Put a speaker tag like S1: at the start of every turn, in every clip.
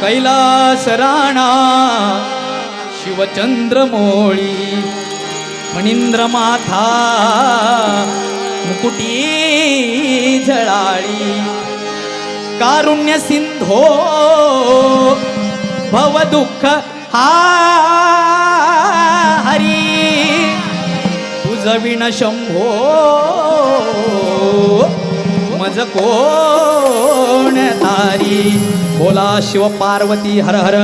S1: कैलास राणा शिवचंद्र मोळी फणींद्र माथा मुकुटी झळाळी कारुण्य सिंधो भव दुःख हा हरी तुझ विण शंभो मज कोण तारी बोला शिव पार्वती हर हर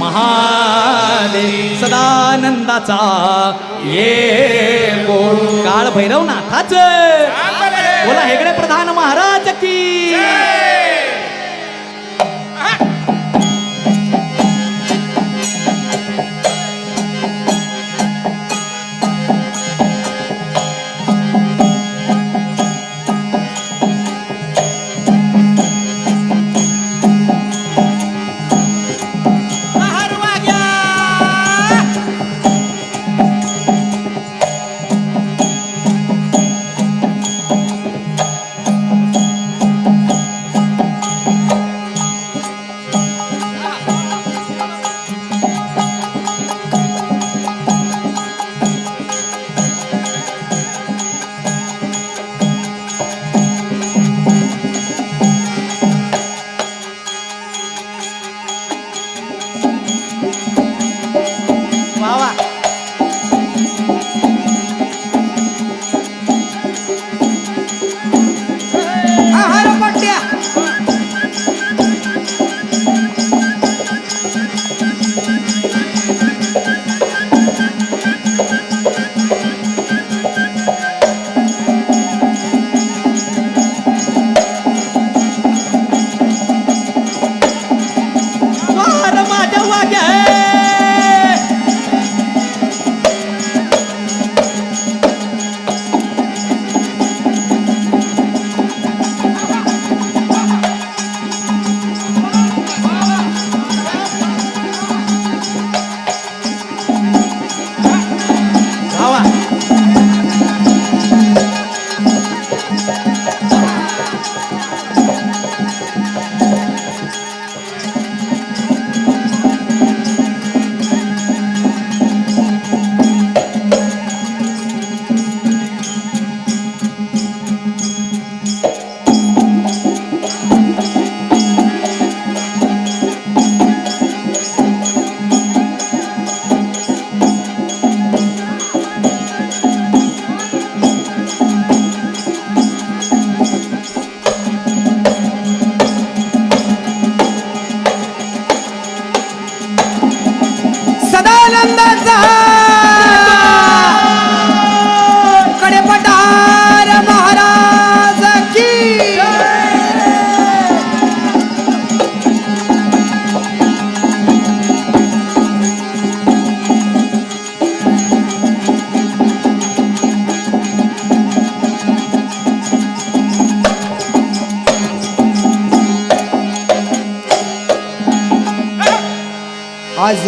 S1: महादेव सदानंदाचा. ये काळ भैरव. नाथाच बोला हेगडे प्रधान महाराज की.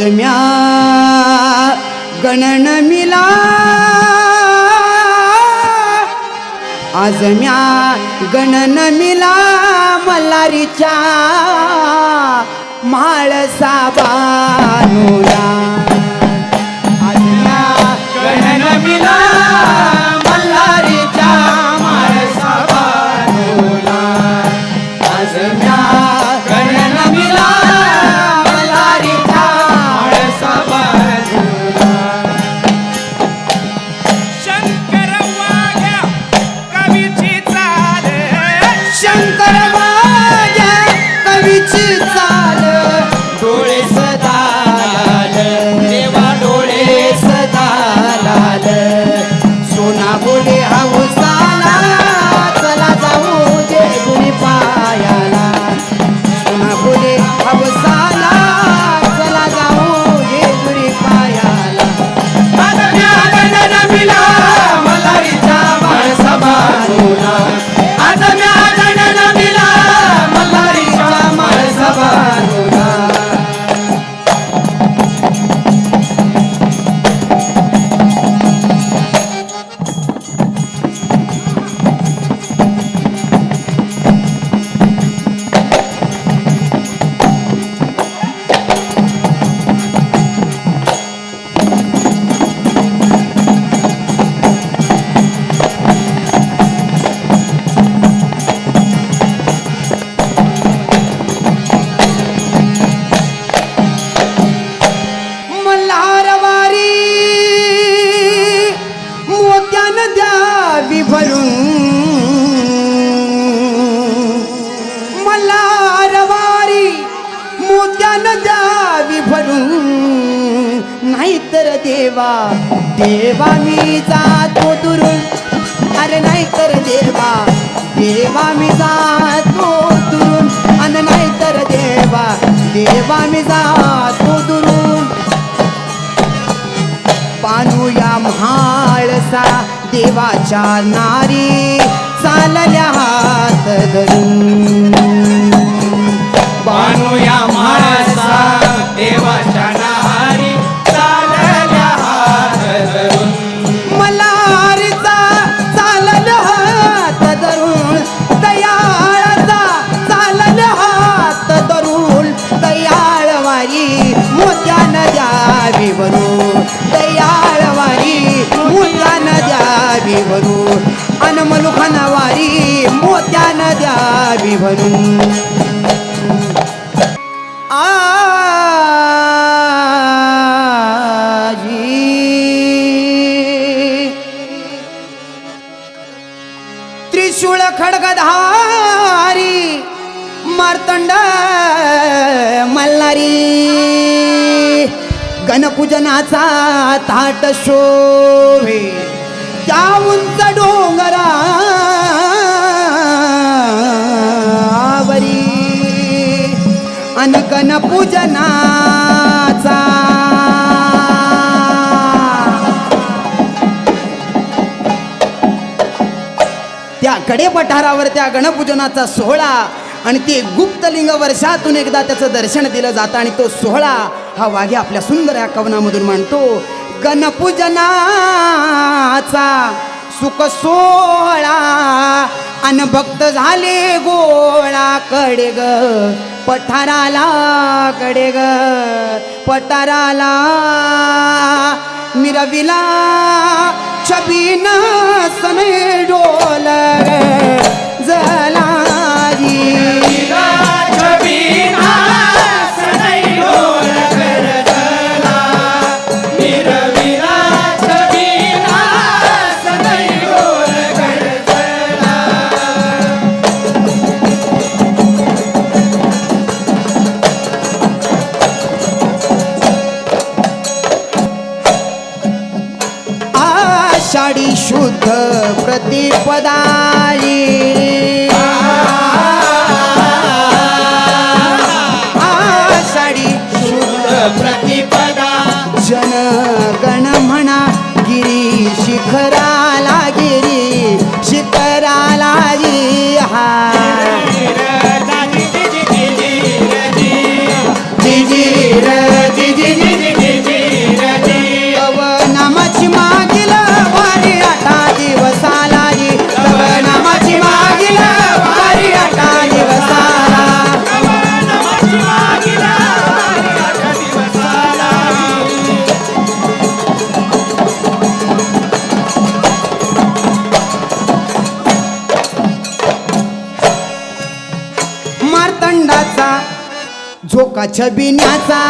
S2: म्या गणन मिला. आज म्या गणन मिला मल्हारीच्या माळसा बानुला देवा मी अरे नाही तर देवा देवा मी जातो दुरून अन नाही तर देवा देवा मी म्हाळसा देवाच्या नारी चालल्या हात धरून. भरू आजी. त्रिशूळ खडगधारी मार्तंड मल्हारी. गणपूजनाचा ताट शोभे त्या उंच डोंगरा पूजनाचा. त्याकडे पठारावर त्या गणपूजनाचा सोहळा आणि ते गुप्तलिंग वर्षातून एकदा त्याचं दर्शन दिलं जातं आणि तो सोहळा हा वाघे आपल्या सुंदर या कवनामधून मांडतो. गणपूजनाचा सुख सोहळा अन भक्त झाले गोळा कडे ग पठाराला कडे ग पठाराला मिरविला छबीन सने डोल जलाजी
S3: सदाई
S2: आषाढी शुद्ध
S3: प्रतिपदा।
S2: जनगण म्हणा गिरी शिखरा। छबिन्याचा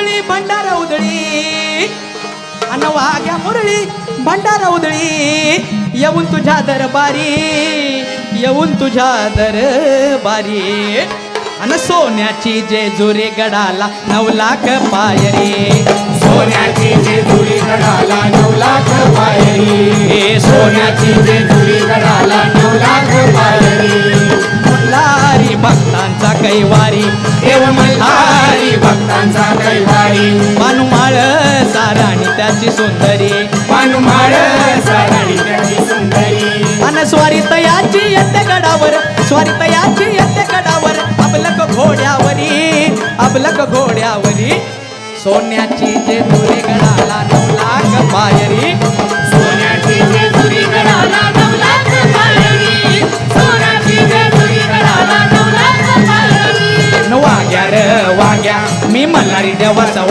S1: मुरळी भंडार उदळी अन वाघ्या मुरळी भंडार उदळी येऊन तुझ्या दरबारी येऊन तुझ्या दरबारी अन सोन्याची जेजुरी गडाला नऊ लाख पायरी
S3: सोन्याची जेजुरी गडाला नऊ लाख पायरी सोन्याची जेजुरी गडाला नऊ लाख पायरी
S1: मल्हारी भक्तांचा कैवारी
S3: देव मल्हारी भक्तांचा कैवारी
S1: मानुमाळ साराणी त्याची सुंदरी.
S3: मानुमाळ साराणी त्याची सुंदरी.
S1: अन स्वारित याची येते गडावर स्वारित याची येते गडावर अबलक घोड्यावरी अबलक घोड्यावरी. सोन्याची जेजुरी गडाला नऊ लाख मी मल्हारी देवाचा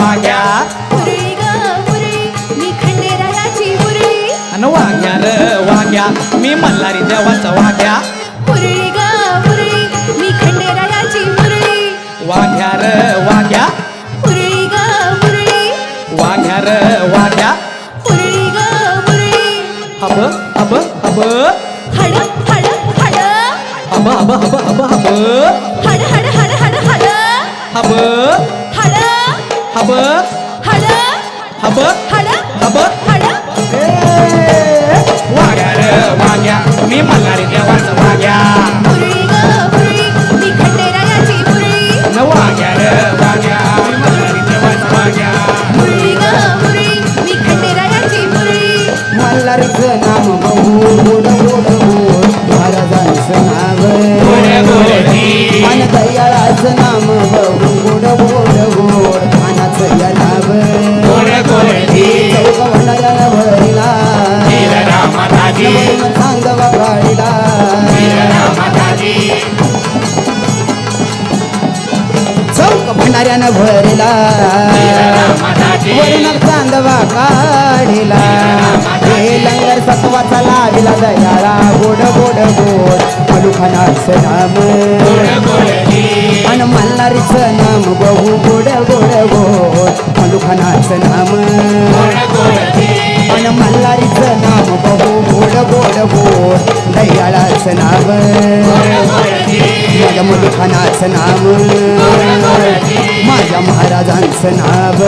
S4: मुरळी
S1: अन वाग्या र वाग्या मी मल्हारी देवाचा
S4: मुरळी
S1: वाघ्या र वाघ्या वाघ्या र वाघ्या हब हब हब.
S4: हड हड हड.
S1: हब हब हब हब हब.
S4: हड हड हड हड हड.
S1: हब. हब
S4: हड
S1: हब
S4: हड
S1: हब
S4: हड
S1: वाघ्या र वाघ्या मी मल्हारी देवाचा वाघ्या
S2: मलुखानाचं नाम अन मल्लारीचं नाम बहु गोड गोड गोड मलुखानाचं नाम अन मल्हारीचं नाम बहु गोड गोड गोड दयाळाचं नाव माझ्या मलुखानाचं नाम माझ्या महाराजांचं नाव.